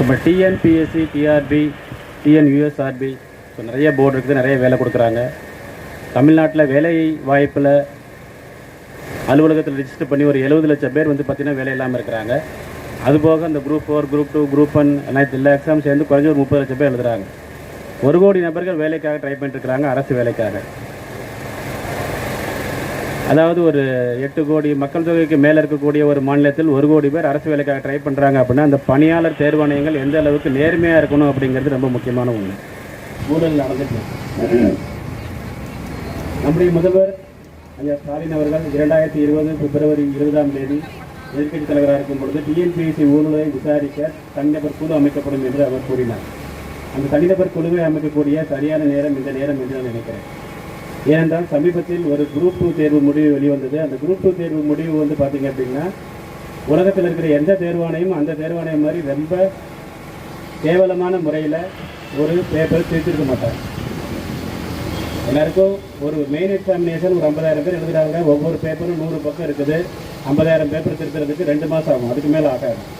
So இப்போ TNPSC TRB TNUSRB so நிறைய board இருக்குது நிறைய வேலை கொடுக்குறாங்க. தமிழ்நாட்டில் வேலை வாய்ப்பில் அலுவலகத்தில் ரிஜிஸ்டர் பண்ணி ஒரு எழுபது லட்சம் பேர் வந்து பார்த்திங்கன்னா வேலை இல்லாமல் இருக்கிறாங்க. அதுபோக அந்த group four group two group one அனைத்து எல்லா எக்ஸாம் சேர்ந்து குறைஞ்ச ஒரு முப்பது லட்சம் பேர் எழுதுகிறாங்க ஒரு கோடி நபர்கள் வேலைக்காக ட்ரை பண்ணிட்டு இருக்கிறாங்க அரசு வேலைக்காக. அதாவது ஒரு எட்டு கோடி மக்கள் தொகைக்கு மேலே இருக்கக்கூடிய ஒரு மாநிலத்தில் ஒரு கோடி பேர் அரசு வேலைக்காக ட்ரை பண்ணுறாங்க அப்படின்னா அந்த பணியாளர் தேர்வாணையங்கள் எந்த அளவுக்கு நேர்மையாக இருக்கணும் அப்படிங்கிறது ரொம்ப முக்கியமான ஒன்று ஊழல் நடந்துட்டு நம்முடைய முதல்வர் ஐயா ஸ்டாலின் அவர்கள் இரண்டாயிரத்தி இருபது பிப்ரவரி இருபதாம் தேதி எதிர்க்கட்சி தலைவராக இருக்கும் பொழுது டிஎன்பிஎஸ்சி ஊழலை விசாரிக்க தனிநபர் குழு அமைக்கப்படும் என்று அவர் கூறினார். அந்த தனிநபர் குழுவை அமைக்கக்கூடிய சரியான நேரம் இந்த நேரம் என்று நான் நினைக்கிறேன். ஏனென்றால் சமீபத்தில் ஒரு குரூப் டூ தேர்வு முடிவு வெளிவந்தது. அந்த குரூப் டூ தேர்வு முடிவு வந்து பார்த்தீங்க அப்படின்னா உலகத்தில் இருக்கிற எந்த தேர்வாணையும் அந்த தேர்வாணையம் மாதிரி ரொம்ப கேவலமான முறையில் ஒரு பேப்பர் திருத்திருக்க மாட்டாங்க. எல்லாருக்கும் ஒரு மெயின் எக்ஸாமினேஷன் ஒரு ஐம்பதாயிரம் பேர் எழுதுகிறாங்க ஒவ்வொரு பேப்பரும் நூறு பக்கம் இருக்குது. ஐம்பதாயிரம் பேப்பர் திருத்துறதுக்கு ரெண்டு மாதம் ஆகும். அதுக்கு மேலே ஆகாது.